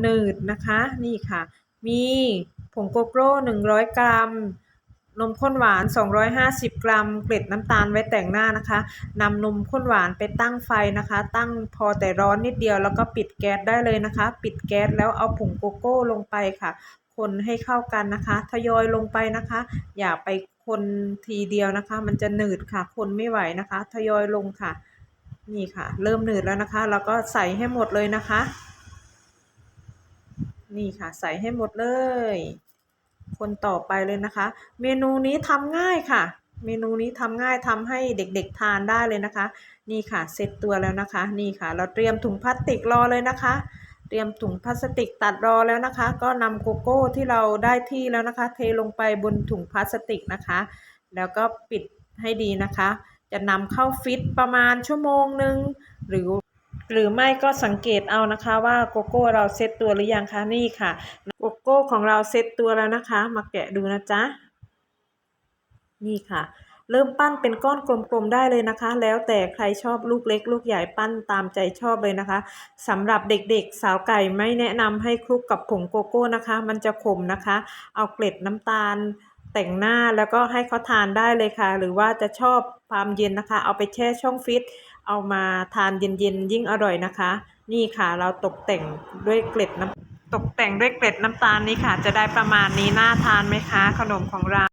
หนืดนะคะ นี่ค่ะ มีผงโกโก้ 100 กรัม นมข้นหวาน 250 กรัม เกล็ดน้ำตาลไว้แต่งหน้านะคะนำนมข้นหวานไปตั้งไฟนะคะ ตั้งพอแต่ร้อนนิดเดียวแล้วก็ปิดแก๊สได้เลยนะคะ ปิดแก๊สแล้วเอาผงโกโก้ลงไปค่ะ คนให้เข้ากันนะคะ ทยอยลงไปนะคะ อย่าไปคนทีเดียวนะคะ มันจะหนืดค่ะ คนไม่ไหวนะคะ ทยอยลงค่ะ นี่ค่ะ เริ่มหนืดแล้วนะคะ แล้วก็ใส่ให้หมดเลยนะคะ นี่ค่ะ ใส่ให้หมดเลย คนต่อไปเลยนะคะ เมนูนี้ทำง่ายค่ะ เมนูนี้ทำง่ายทำให้เด็กๆทานได้เลยนะคะ นี่ค่ะเสร็จตัวแล้วนะคะ นี่ค่ะ เราเตรียมถุงพลาสติกรอเลยนะคะ เตรียมถุงพลาสติกตัดรอแล้วนะคะ ก็นำโกโก้ที่เราได้ที่แล้วนะคะ เทลงไปบนถุงพลาสติกนะคะ แล้วก็ปิดให้ดีนะคะ จะนำเข้าฟิตประมาณชั่วโมงหนึ่งหรือ หรือไม่ก็สังเกตเอานะคะว่าโกโก้เราเซตตัวหรือยังคะนี่ค่ะโกโก้ของเราเซตตัวแล้วนะคะ มาแกะดูนะจ๊ะนี่ค่ะ เริ่มปั้นเป็นก้อนกลมๆได้เลยนะคะ แล้วแต่ใครชอบลูกเล็ก ลูกใหญ่ปั้นตามใจชอบเลยนะคะสำหรับเด็กๆ สาวไก่ไม่แนะนำให้คลุกกับผงโกโก้นะคะ มันจะขมนะคะ เอาเกล็ดน้ำตาล แต่งหน้าแล้วก็ให้เขาทานได้เลยค่ะ หรือว่าจะชอบความเย็นนะคะ เอาไปแช่ช่องฟิตเอามาทานเย็นๆยิ่งอร่อยนะคะ นี่ค่ะเราตกแต่งด้วยเกล็ดน้ำตกแต่งด้วยเกล็ดน้ำตาลนี้ค่ะ จะได้ประมาณนี้น่าทานไหมคะ ขนมของเรา